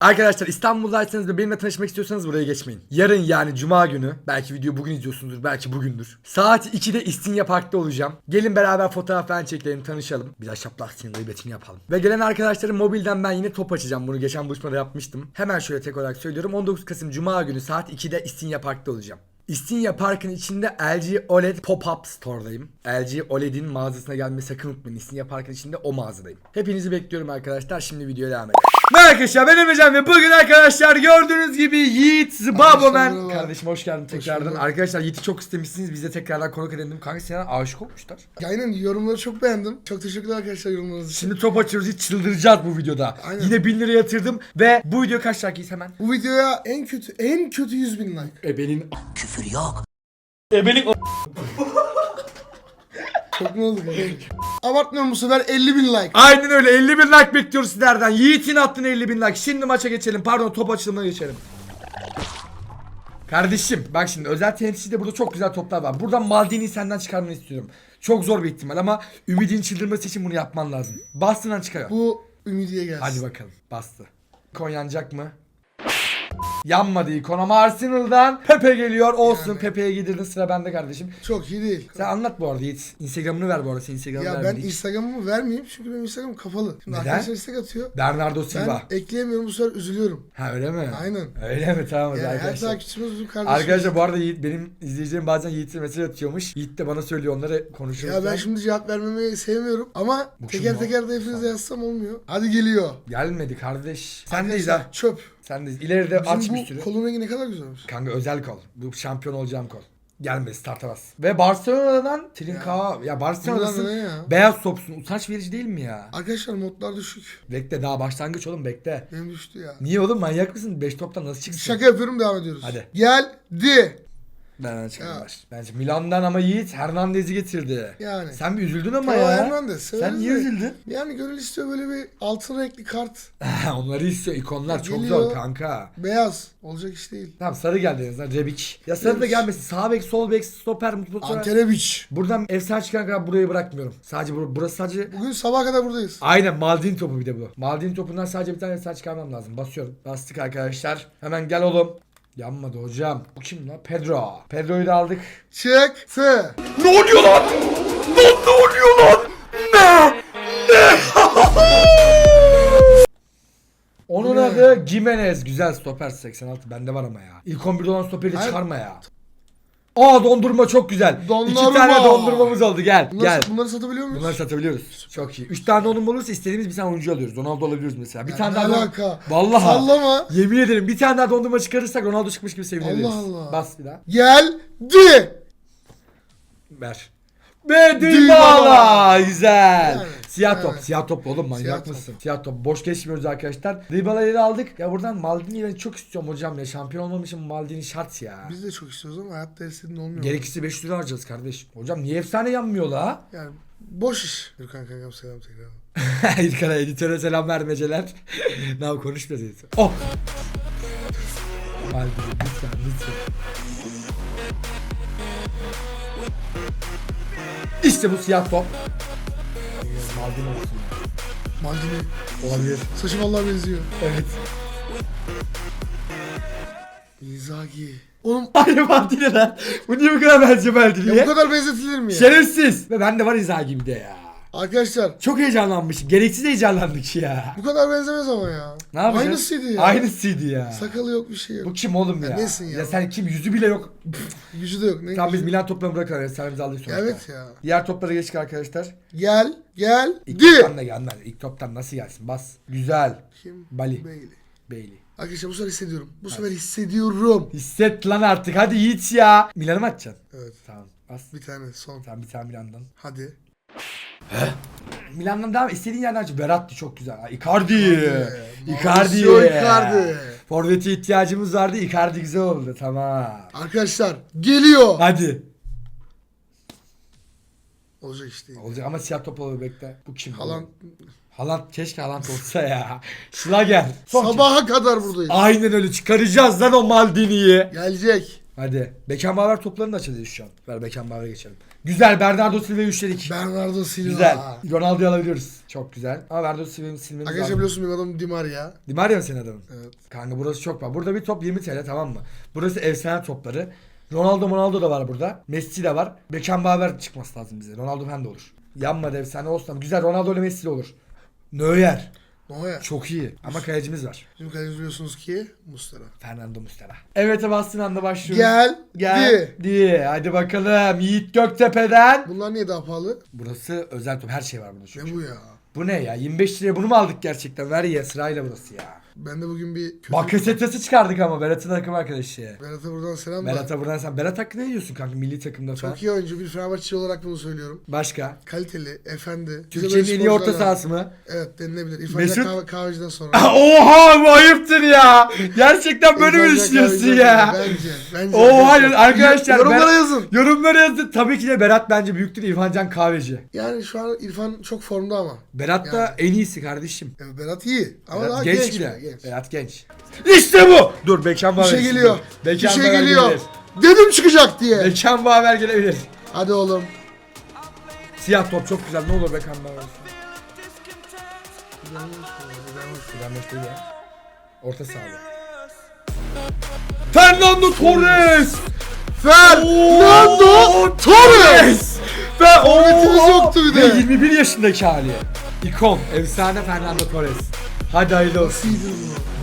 Arkadaşlar İstanbul'daysanız ve benimle tanışmak istiyorsanız buraya geçmeyin. Yarın yani cuma günü belki videoyu bugün izliyorsunuzdur belki bugündür. Saat 2'de İstinye Park'ta olacağım. Gelin beraber fotoğraf falan çekelim tanışalım. Biraz şaplak senin gıybetini yapalım. Ve gelen arkadaşlarım mobilden ben yine top açacağım. Bunu geçen buluşmada yapmıştım. Hemen şöyle tek olarak söylüyorum. 19 Kasım cuma günü saat 2'de İstinye Park'ta olacağım. İstinye Park'ın içinde LG OLED Pop-Up Store'dayım. LG OLED'in mağazasına gelmeyi sakın unutmayın. İstinye Park'ın içinde o mağazadayım. Hepinizi bekliyorum arkadaşlar. Şimdi videoya devam edelim. Merhaba arkadaşlar ben Emrecan ve bugün arkadaşlar gördüğünüz gibi Yiğit Zbabomen. Kardeşim hoş geldin tekrardan. bulduk. Arkadaşlar Yiğit'i çok istemişsiniz. Biz de tekrardan konuk edelim. Kanka sana aşık olmuşlar. Ya Aynen yorumları çok beğendim. Çok teşekkürler arkadaşlar yorumlarınız için. Şimdi top açıyoruz. Hiç çıldıracağız bu videoda. Aynen. Yine 1000 lira yatırdım ve bu video kaç like'yiz hemen? Bu videoya en kötü en kötü 100 bin like. Ebenin Küfür yok. Ebenin Çok ne oldu? Abartmıyorum bu sefer 50 bin like. Aynen öyle 50 bin like bekliyoruz sizlerden. Yiğit'in attığını 50 bin like. Şimdi maça geçelim. Pardon top açılımına geçelim. Kardeşim bak şimdi özel temsilcide burada çok güzel toplar var. Buradan Maldini'yi senden çıkarmanı istiyorum. Çok zor bir ihtimal ama Ümid'in çıldırması için bunu yapman lazım. Bastığından çıkar. Bu Ümidiye gelsin. Hadi bakalım bastı. İkon yanacak mı? Yanmadı ikon ama Arsenal'dan Pepe geliyor. Olsun Yani. Pepe'ye gidirdin sıra bende kardeşim. Çok iyi değil. Sen anlat bu arada Yiğit. Instagram'ını ver bu arada. Senin Instagram'ını Ya ben vermedik. Instagram'ımı vermeyeyim çünkü benim Instagram kapalı. Şimdi Neden? arkadaşlar istek atıyor. Bernardo Silva. Ben ekleyemiyorum bu sefer üzülüyorum. Ha öyle mi? Aynen. Öyle mi? Tamam hadi Yani her arkadaşlar. takipçimiz bizim kardeşimiz. Arkadaşlar bu arada Yiğit, benim izleyicilerim bazen Yiğit'e mesaj atıyormuş. Yiğit de bana söylüyor onları konuşuruz. Ya ben şimdi cevap vermemeyi sevmiyorum ama Bu teker kim teker de hepinize yazsam olmuyor. Hadi geliyor. Gelmedi kardeş. Sendeyiz Arkadaşlar, ha. Çöp. Sendeyiz. İleride aç Bir bu sürü. kolun rengi ne kadar güzelmiş. Kanka özel kol. Bu şampiyon olacağım kol. Gelmedi starta bas. Ve Barcelona'dan Trincao. Ya, Bunlar Barcelona'dasın. ne ya? Beyaz topsun. Utanç verici değil mi ya? Arkadaşlar modlar düşük. Bekle daha başlangıç oğlum bekle. Benim düştü ya. Niye oğlum manyak mısın? 5 toptan nasıl çıksın? Şaka yapıyorum devam ediyoruz. Hadi. Geldi. Ben açayım Ya. baş. Bence Milan'dan ama Yiğit Hernandez'i getirdi. Yani. Sen bir üzüldün ama Teo ya. Hernandez, Sen niye üzüldün? Yani gönül istiyor böyle bir altın renkli kart. Onları istiyor. ikonlar çok Geliyor. zor kanka. Beyaz. Olacak iş değil. Tamam sarı geldi en azından Rebic. Ya sarı da gelmesin. Sağ bek, sol bek, stoper, mutlu. Anterebic. Buradan efsane çıkan kadar burayı bırakmıyorum. Sadece bur- burası sadece Bugün sabaha kadar buradayız. Aynen Maldini topu bir de bu. Maldini topundan sadece bir tane efsane çıkarmam lazım. Basıyorum. Bastık arkadaşlar. Hemen gel oğlum. Yanmadı hocam. Bu kim lan? Pedro. Pedro'yu da aldık. Çıktı. Ne oluyor lan? Lan ne oluyor lan? Ne? Ne? Onun Ne? adı Gimenez. Güzel stoper 86. Bende var ama ya. İlk 11'de olan stoperi Hayır. çıkarma ya. Aa dondurma çok güzel. İki Dondurma. tane dondurmamız oldu. Gel. Bunları, gel. bunları satabiliyor muyuz? Bunları satabiliyoruz. Çok iyi. 3 tane dondurma olursa istediğimiz bir tane oyuncu alıyoruz. Ronaldo alabiliyoruz mesela. Bir Ya tane ne daha. don- alaka? Vallahi. Sallama. Yemin ederim bir tane daha dondurma çıkarırsak Ronaldo çıkmış gibi sevinebiliriz. Allah Allah. Bas bir daha. Geldi. Ver. Ve. Dybala. Güzel. Yani, siyah top. evet. Siyah top oğlum manyak Siyah top. mısın? Siyah top. Boş geçmiyoruz arkadaşlar. Dybala'yı da aldık. Ya buradan Maldini'yi ben çok istiyorum hocam ya. Şampiyon olmam için Maldini şart ya. Biz de çok istiyoruz ama hayatta istediğin olmuyor. Gerekirse 5 lira harcarız kardeş. Hocam niye efsane yanmıyor la? Yani boş iş. Gürkan kankam selam tekrar. İlkan'a editöre selam vermeceler. ne yap konuşmuyoruz editör. Oh! Maldini lütfen lütfen. İşte bu siyah top. Maldini olsun. Maldini. Olabilir. Saçı vallahi benziyor. Evet. Inzaghi. Oğlum Aynı Maldini lan. Bu niye bu kadar benziyor ya Maldini'ye? bu kadar benzetilir mi ya? Şerefsiz. Ve bende var izah gibi de ya. Arkadaşlar Çok heyecanlanmış. Gereksiz heyecanlandık ya. bu kadar benzemez ama ya. Ne yapacağız? Aynısıydı ya. Aynısıydı ya. Sakalı yok bir şey yok. Bu kim oğlum ya? Ya nesin ya? Ya sen kim? Yüzü bile yok. Gücü de yok. Ne Tamam biz? Milan toplarını bırakalım. Serimizi aldık sonuçta. Evet ya. Diğer toplara geçtik arkadaşlar. Gel. Gel. İlk Di. toptan da gelmez. İlk toptan nasıl gelsin? Bas. Güzel. Kim? Bali. Bailey. Bailey. Arkadaşlar bu sefer hissediyorum. Bu sefer hissediyorum. Hisset lan artık. Hadi Yiğit ya. Milan'ı mı atacaksın? Evet. Tamam. Bas. Bir tane son. Tamam bir tane Milan'dan. Hadi. Milan'dan devam. İstediğin yerden aç. Verratti çok güzel. Icardi. Icardi. Icardi. Forvet'e ihtiyacımız vardı. Icardi güzel oldu. Tamam. Arkadaşlar geliyor. Hadi. Olacak iş değil. Olacak ama siyah top olur bekle. Bu kim? Haaland Haaland keşke Haaland olsa ya. Schlager. Son sabaha kadar buradayız. Aynen öyle çıkaracağız lan o Maldini'yi. Gelecek. Hadi. Beckenbauer toplarını da açacağız şu an. Ver Beckenbauer'e geçelim. Güzel Bernardo Silva'yı üçledik. Bernardo Silva. Güzel. Ronaldo'yu alabiliyoruz. Çok güzel. Ama Bernardo Silva'yı silmemiz Arkadaşlar lazım. biliyorsun benim adım Di Maria. Di Maria mı senin adamın? Evet. Kanka burası çok var. Burada bir top 20 TL tamam mı? Burası efsane topları. Ronaldo Ronaldo da var burada. Messi de var. Beckenbauer çıkması lazım bize. Ronaldo falan da olur. Yanmadı efsane olsun güzel Ronaldo ile Messi de olur. Neuer. Noya. Çok iyi. Ama kalecimiz var. Bizim kalemiz biliyorsunuz ki Mustara. Fernando Muslera. Evet bastığın anda başlıyoruz. Gel. Gel. Di. Di. Hadi bakalım. Yiğit Göktepe'den. Bunlar niye daha pahalı? Burası özel top. Her şey var burada çünkü. Ne bu ya? Bu ne ya? 25 liraya bunu mu aldık gerçekten? Ver ya sırayla burası ya. Ben de bugün bir kötü... Bakasetası çıkardık ama Berat'ın takım arkadaşı. Berat'a buradan selam da. Berat'a buradan sen. Berat hakkında ne diyorsun kanka milli takımda falan? Çok iyi oyuncu. Bir Fenerbahçe olarak bunu söylüyorum. Başka? Kaliteli, efendi. Türkiye'nin en iyi orta sahası mı? Evet denilebilir. İrfan Mesut- Can kahve, kahveciden sonra. Oha bu ayıptır ya. Gerçekten böyle mi İrfan Can düşünüyorsun kahveciden ya? sonra. Bence. Bence. Oo hayır arkadaşlar. Yorumlara Berat- yazın. Yorumlara yazın. Tabii ki de Berat bence büyüktür İrfan Can Kahveci. Yani şu an İrfan çok formda ama. Berat da en iyisi kardeşim. Berat iyi. Ama Berat daha genç, genç. bile. bile, genç. Berat genç. İşte bu. Dur Beckham Bir şey geliyor. Bir şey geliyor. Gelebilir. Dedim çıkacak diye. Beckham Baver gelebilir. Hadi oğlum. Siyah top çok güzel. Ne olur Beckham Baver. Orta sahada. Fernando Torres. Fernando Torres. Ve Forvetimiz yoktu bir de. Ve 21 yaşındaki hali. İkon. Efsane Fernando Torres. Hadi hayırlı olsun.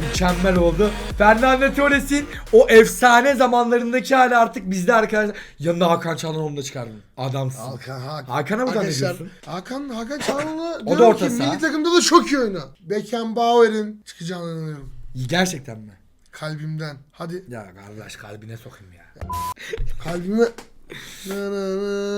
Mükemmel oldu. Fernando Torres'in o efsane zamanlarındaki hali artık bizde arkadaşlar. Yanında Hakan Çalhanoğlu'nu da çıkardım. Adamsın. Hakan, Hakan. Hakan'a ne Arkadaşlar diyorsun? Hakan, Hakan Çağrı'na da diyorum orta ki saha. milli takımda da çok iyi oyna. Beckenbauer'in çıkacağına inanıyorum. Gerçekten mi? Kalbimden. Hadi Ya kardeş kalbine sokayım ya. kalbime.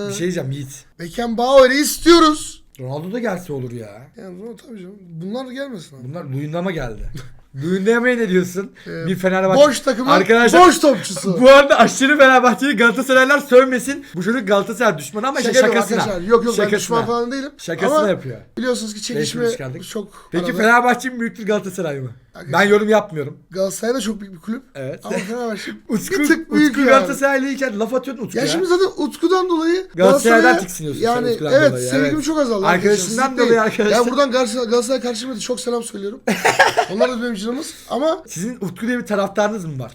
Bir şey diyeceğim Yiğit. Beckenbauer'i istiyoruz. Ronaldo da gelse olur ya. Yani bunu tabii canım. Bunlar gelmesin abi. Bunlar Luyendam'a geldi. Luyendam'a ne diyorsun? Ee, bir Fenerbahçe. Boş takımın Arkadaşlar boş topçusu. bu arada aşırı Fenerbahçe'yi Galatasaraylar sövmesin. Bu çocuk Galatasaray düşmanı ama işte Şaka yapıyorum şakasına. arkadaşlar. Yok yok ben Şakasına. düşman falan değilim. Şakasına Ama yapıyor. biliyorsunuz ki çekişme çok Peki arada. Fenerbahçe mi büyüktür Galatasaray mı? Arkadaşlar- Ben yorum yapmıyorum. Galatasaray da çok büyük bir kulüp. Evet. Ama Fenerbahçe Utku, bir tık büyük Utku yani. Galatasaraylıyken laf atıyordun Utku'ya. Ya şimdi zaten Utku'dan dolayı Galatasaray'dan tiksiniyorsun Yani evet dolayı, sevgim evet. çok azaldı. Arkadaşından dolayı arkadaşlar. Ya buradan Galatasaray, Galatasaray karşıma çok selam söylüyorum. Onlar da benim canımız. Ama Sizin Utku diye bir taraftarınız mı var?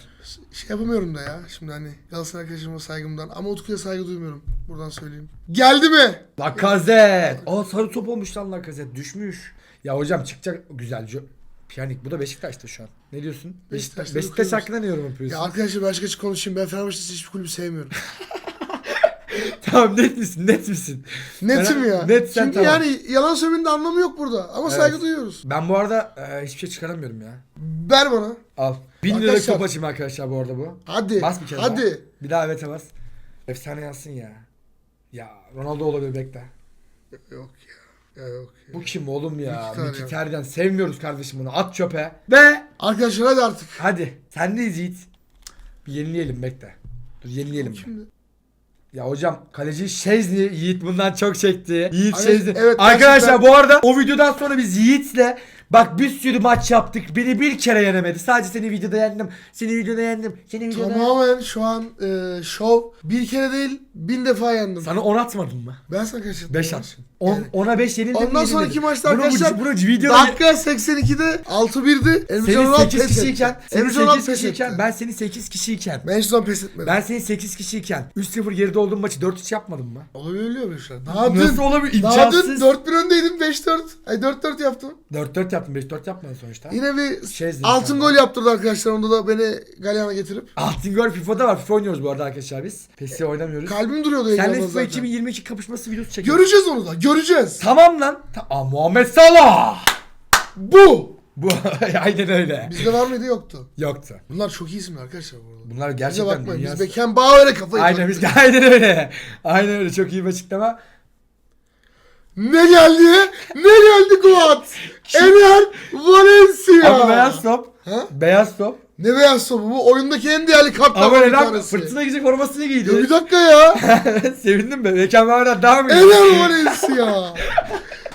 şey yapamıyorum da ya. Şimdi hani Galatasaray arkadaşıma saygımdan. Ama Utku'ya saygı duymuyorum. Buradan söyleyeyim. Geldi mi? Lakazet. Aa sarı top olmuş lan Lakazet. Düşmüş. Ya hocam çıkacak güzel. Jo- Piyanik bu da Beşiktaş'ta şu an. Ne diyorsun? Beşiktaş, Beşiktaş'ta Beşiktaş bakıyoruz. hakkında ne yorum yapıyorsun? Ya arkadaşlar ben başka açık konuşayım. Ben Fenerbahçe'de hiçbir kulübü sevmiyorum. tamam net misin? Net misin? Netim Ben- ya. net sen Çünkü tamam. yani yalan söylemenin de anlamı yok burada. Ama saygı duyuyoruz. Ben bu arada e, hiçbir şey çıkaramıyorum ya. Ver bana. Al. 1000 liralık Arkadaşlar- top açayım arkadaşlar bu arada bu. Hadi. Bas bir kere Hadi. daha. Bir daha evet bas. Efsane yansın ya. Ya Ronaldo olabilir bekle. Yok ya. Ya yok ya. Bu kim oğlum ya? Mkhitaryan. Mkhitaryan. Sevmiyoruz kardeşim bunu. At çöpe. Ve Arkadaşlar hadi artık. hadi. Sendeyiz Yiğit. Bir yenileyelim bekle. Dur yenileyelim. Şimdi. Ya hocam kaleci Şezni Yiğit bundan çok çekti. Yiğit Ay, Şezni. evet, Arkadaşlar gerçekten- bu arada o videodan sonra biz Yiğit'le bak bir sürü maç yaptık. Beni bir kere yenemedi. Sadece seni videoda yendim. Seni videoda yendim. Seni videoda yendim. Tamamen şu an e, şov bir kere değil bin defa yendim. Sana 10 atmadım mı? Ben sana kaç attım? 5 ya? attın. 10 Yani. ona 5 yenildim. Ondan yenilmedim. sonraki maçta Bunu bu- arkadaşlar bunu videoda dakika 82'de 6-1'di. senin Emrecan Oral 8 pes etti. kişiyken, senin Emrecan Oral 8 pes kişiyken, ben senin 8 kişiyken, Ben hiç zaman pes etmedim. ben senin 8 kişiyken 3-0 geride olduğum maçı 4-3 yapmadım mı? Olabiliyor böyle şeyler. Daha Nasıl dün, olabilir? daha dün İmkansız. 4-1 öndeydim 5-4. Ay 4-4 yaptım. 4-4 yaptım, 5-4 yapmadın sonuçta. Yine bir Şezli altın gol yaptırdı arkadaşlar. Onda da beni Galyan'a getirip. Altın gol FIFA'da var. FIFA oynuyoruz bu arada arkadaşlar biz. PES'i oynamıyoruz. Kalbim duruyordu ekranda FIFA zaten. 2022 kapışması videosu çekiyoruz. Göreceğiz onu da. Göreceğiz. Tamam lan. Ta- Aa, Muhammed Salah. Bu. Bu aynen öyle. Bizde var mıydı yoktu. Yoktu. Bunlar çok iyi isimler arkadaşlar bu arada. Bunlar Bize gerçekten bakmayın. dünya... Biz Beckenbauer'e kafayı Aynen biz aynen öyle. Aynen öyle çok iyi bir açıklama. Ne geldi? Ne geldi Guat? Ener Valencia. Ama beyaz top. Ha? Beyaz top. Ne beyaz topu bu? Oyundaki en değerli Ama kartlardan bir neden tanesi. fırtına giyecek formasını Ya bir giydi. dakika ya. Sevindim be. Mükemmelden devam ediyor. Ener Valencia.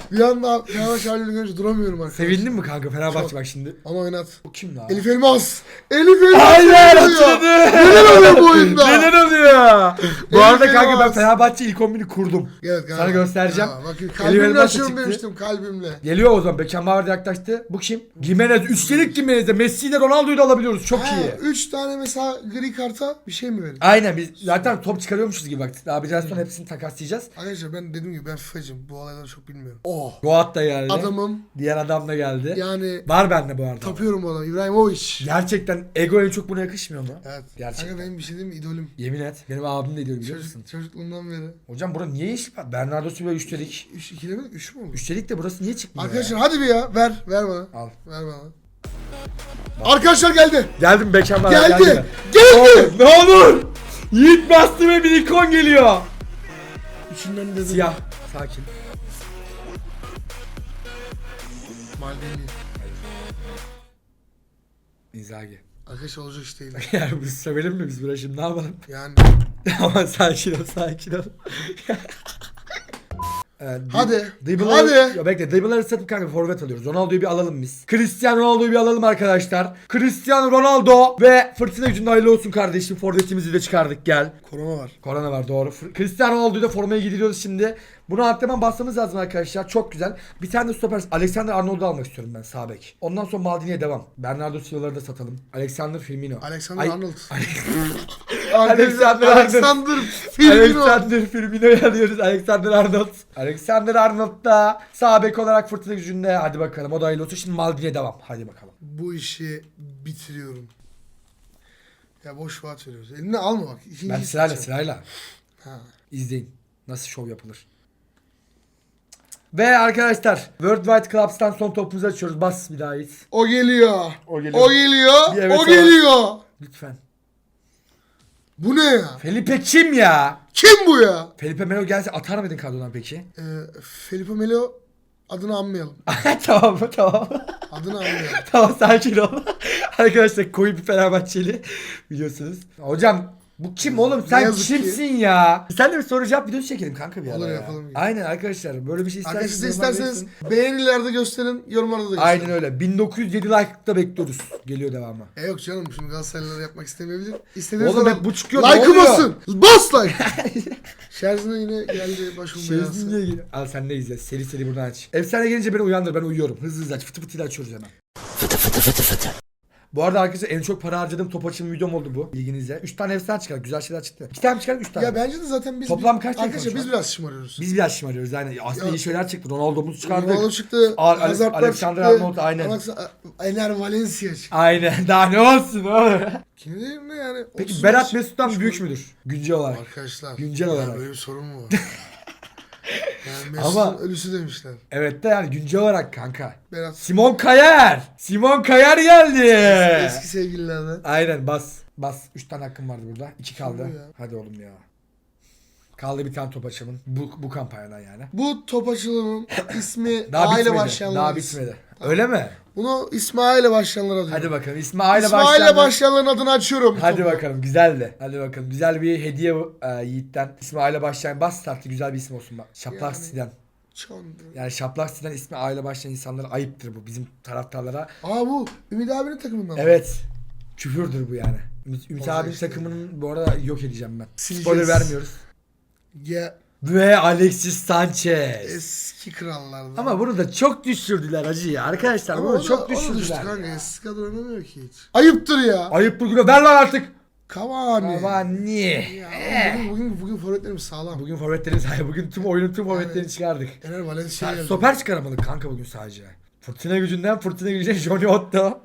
Bir anda Fenerbahçe halini görünce duramıyorum arkadaşlar. Sevindin mi kanka Fenerbahçe bak şimdi. Ama oynat. Bu kim lan? Elif Elmas. Elif Elmas. Aynen Neler hatırladım. Neler oluyor bu oyunda? Neler oluyor? Bu arada kanka ben. Fenerbahçe ilk 11'i kurdum. Evet, galiba. Sana göstereceğim. Ya, Elif kalbimle açıyorum demiştim kalbimle. Geliyor o zaman. Beckham Bauer yaklaştı. Bu kim? Gimenez. Üçgelik Gimenez'de. Messi ile Ronaldo'yu da alabiliyoruz. Çok Ha, iyi. Üç tane mesela gri karta bir şey mi verin? Aynen biz zaten top çıkarıyormuşuz gibi baktık. Daha biraz sonra hepsini takaslayacağız. Arkadaşlar ben dediğim gibi ben FIFA'cım. Bu olayları çok bilmiyorum. Oh. Goat da geldi. Adamım Diğer adam da geldi. yani Var bende bu arada. tapıyorum ona. İbrahimovic. Gerçekten ego en çok buna yakışmıyor mu? Evet. Gerçekten. Kanka benim bir şey diyeyim mi? İdolüm. Yemin et. Benim abim de ediyor biliyor musun? Çocuk, çocukluğumdan beri. Hocam bura niye yeşil? Bernardo Silva üçtelik. 3 2 demedik 3 mü oldu? Üçtelik de burası niye çıkmıyor Arkadaşlar ya? hadi bir ya ver ver bana. Al. Ver bana. Arkadaşlar geldi. Geldim Beckham Bauer Geldi. geldi. Geldi. Ne olur. Yiğit bastı ve bir ikon geliyor. İçinden dedim. Siyah. Sakin. Maldini. Inzaghi. Arkadaşlar olacak iş değil. Yani biz sevelim mi biz buraya şimdi ne yapalım? Yani Ama sakin ol sakin ol. Di- Hadi, Dribble'ları- hadi. Ya bekle Dribble'ları satıp kanka forvet alıyoruz. Ronaldo'yu bir alalım biz. Cristiano Ronaldo'yu bir alalım arkadaşlar. Cristiano Ronaldo ve fırtına gücünde hayırlı olsun kardeşim. Forvetimizi de çıkardık gel. korona var. Korona var doğru. Cristiano Ronaldo'yu da formaya gidiyoruz şimdi. Bunu antrenman basmamız lazım arkadaşlar. Çok güzel. Bir tane de stoper. Alexander Arnold'u almak istiyorum ben sağ bek. Ondan sonra Maldini'ye devam. Bernardo Silva'ları da satalım. Alexander Firmino. Alexander Ay- Arnold. Alexander Arnold. Alexander Firmino. Alexander Firmino'yu alıyoruz. Alexander Arnold. Alexander Arnold da sağ bek olarak fırtına gücünde. Hadi bakalım. O da hayırlı olsun. Şimdi Maldini'ye devam. Hadi bakalım. Bu işi bitiriyorum. Ya boş vaat veriyoruz. Eline alma bak. İkinci Ben sırayla sırayla. Ha. İzleyin. Nasıl şov yapılır. Ve arkadaşlar Worldwide Clubs'tan son topumuzu açıyoruz. Bas bir daha Yiğit. O geliyor. O geliyor. O geliyor. Bir evet o var. geliyor. Lütfen. Bu ne ya? Felipe kim ya? Kim bu ya? Felipe Melo gelse atar mıydın kadrodan peki? Ee, Felipe Melo adını anmayalım. tamam tamam. Adını anmayalım. tamam sakin ol. Arkadaşlar koyu bir Fenerbahçeli biliyorsunuz. Hocam bu kim oğlum sen yazık ki. kimsin ya? Sen de bir soru cevap videosu çekelim kanka bir ara Olur, ya. yapalım. Aynen arkadaşlar böyle bir şey Arkadaşlar isterseniz siz yorumlarda isterseniz yazın. beğenilerde gösterin, yorumlarda da gösterin. Aynen öyle. 1907 like'da bekliyoruz. Geliyor devamı. E yok canım şimdi Galatasaraylılar yapmak istemeyebilir. İstediğiniz Oğlum hep bu çıkıyor, ne Like'ı oluyor? basın. Bas like. Şarjına yine geldi başım Şezlong belası. niye geliyor? Al sen de izle. Seri seri buradan aç. Efsane gelince beni uyandır. Ben uyuyorum. Hızlı hızlı aç. Fıtı fıtıyla açıyoruz hemen. Bu arada arkadaşlar en çok para harcadığım top açım videom oldu bu. İlginizle. 3 tane efsane çıkardık. Güzel şeyler çıktı. 2 tane mi çıkardık 3 tane. Ya bence de zaten biz Toplam kaç Arkadaşlar dakika biz biraz şımarıyoruz. Biz biraz şımarıyoruz yani. Aslında Ya- iyi şeyler çıktı. Ronaldo'muz çıkardık. Ronaldo çıktı. Al- Hazard'lar Alexander çıktı. Arnold, aynen. Alex- Ener Valencia çıktı. Aynen. Daha ne olsun oğlum. Kim diyeyim ne yani? Peki 30 Berat Mesut'tan büyük müdür? Güncel olarak. Arkadaşlar. Güncel ya olarak. Böyle bir sorun mu var? yani Mesut'un Ama- ölüsü demişler. Evet de yani güncel olarak kanka. Berat. Simon Kayer. Simon Kayer geldi. Eski sevgililerden. Aynen bas. Bas. 3 tane hakkım vardı burada. 2 kaldı. bu ya? Hadi oğlum ya. Kaldı bir tane top açalım. Bu, bu kampanyadan yani. Bu top açılımın ismi Daha aile bitmedi. başlayanlar. Daha bitmedi. Öyle mi? Bunu İsmail'e başlayanlar adı. Hadi bakalım. İsmail'e İsmail'e başlayan. başlayanların adını açıyorum. bu Hadi topu. bakalım güzel de. Hadi bakalım güzel bir hediye e, Yiğit'ten. İsmail'e başlayan bas startlı güzel bir isim olsun bak. Şaplak Yani- Siden. Çandı. Yani Şaplak Siden ismi aile başlayan insanlara ayıptır bu bizim taraftarlara. Aa bu Ümit abinin takımından. mı? Evet. Küfürdür bu yani. Ümit, Ümit abinin işte. takımının bu arada yok edeceğim ben. Sileceğiz. Spoiler vermiyoruz. Ya Ve Alexis Sanchez. eski krallardan. Ama bunu da çok düşürdüler acı ya. Arkadaşlar Ama bunu da- çok da düştü düşürdüler. kanka. Eski kadro oynamıyor ki hiç. Ayıptır ya. Ayıp bu günah. Ver lan artık. Cavani. Cavani. Ya oğlum bugün, bugün, bugün forvetlerimiz sağlam. Bugün forvetlerimiz hayır bugün tüm oyunun tüm forvetlerini çıkardık. Ener Valencia. Stoper çıkaramadık kanka bugün sadece. Fırtına gücünden fırtına gücüne Johnny Otto.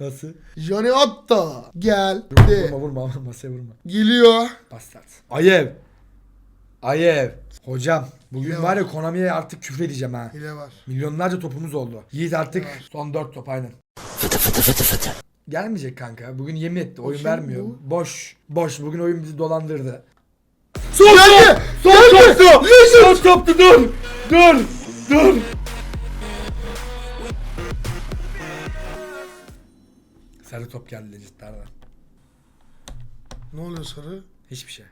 Nasıl? Johnny Otto. Geldi. Vurma vurma vurma masaya vurma. Geliyor. Bastard. Ayev. Ayev. Hocam bugün Hile var ya Konami'ye artık küfür edeceğim ha. Hile var. Milyonlarca topumuz oldu. Yiğit artık son 4 top aynen. Fıtı fıtı fıtı fıtı. Gelmeyecek kanka. Bugün yemin etti. Oyun kim vermiyor. bu? Boş. Boş. Bugün oyun bizi dolandırdı. Geldi. Son toptu. Son toptu dur. Dur. Dur. Sarı top geldi Legit'lerden. Ne oluyor sarı? Hiçbir şey.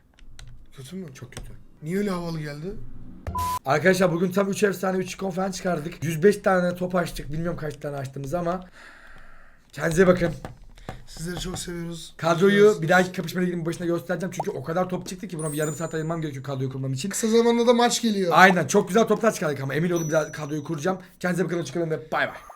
Kötü mü? Çok kötü. Niye öyle havalı geldi? Arkadaşlar bugün tam 3 efsane 3 ikon falan çıkardık. 105 tane top açtık. Bilmiyorum kaç tane açtığımızı ama. Kendinize bakın. Sizleri çok seviyoruz. Kadroyu bir dahaki kapışmaya gidip başına göstereceğim. Çünkü o kadar top çıktı ki buna bir yarım saat ayırmam gerekiyor kadroyu kurmam için. Kısa zamanda da maç geliyor. Aynen çok güzel toplar çıkardık ama emin olun bir daha kadroyu kuracağım. Kendinize bakın çıkalım ve bay bay.